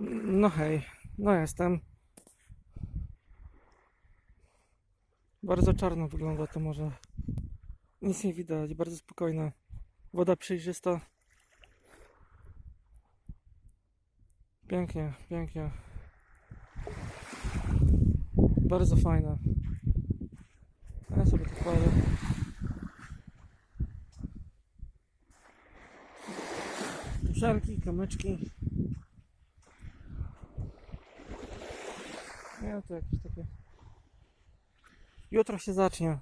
No hej, no jestem. Bardzo czarno wygląda to morze. Nic nie widać, bardzo spokojne. Woda przejrzysta. Pięknie, pięknie. Bardzo fajne. Ja sobie to chwalę. Żarki, kamyczki. Nie, to jakieś takie. Jutro się zacznie.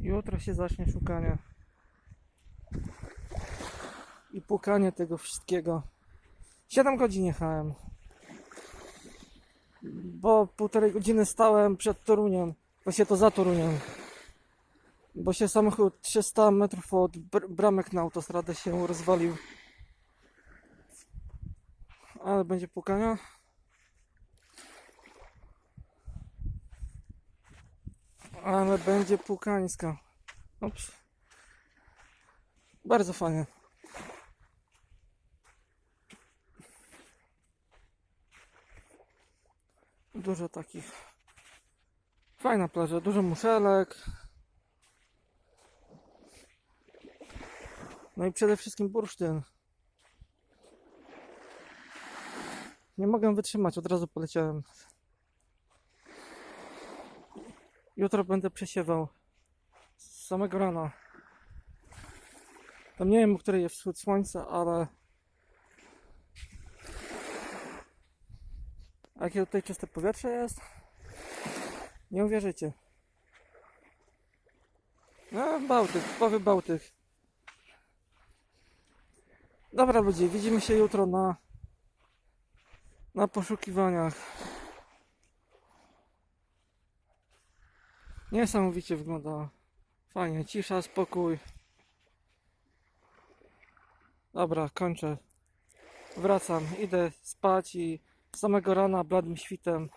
Jutro się zacznie szukanie. I pukanie tego wszystkiego. 7 godzin jechałem. Bo półtorej godziny stałem przed Toruniem. Właśnie to za Toruniem. Bo się samochód 300 metrów od br- bramek na autostradę się rozwalił. Ale będzie pukania. Ale będzie pukańska. Ups. Bardzo fajnie. Dużo takich. Fajna plaża, dużo muszelek. No i przede wszystkim bursztyn. Nie mogę wytrzymać, od razu poleciałem. Jutro będę przesiewał. Z samego rana. Tam nie wiem, o której jest wschód słońca, ale... A jakie tutaj czyste powietrze jest? Nie uwierzycie. No, Bałtyk, typowy Bałtyk. Dobra ludzie, widzimy się jutro na na poszukiwaniach. Niesamowicie wygląda. Fajnie, cisza, spokój. Dobra, kończę. Wracam, idę spać i samego rana bladym świtem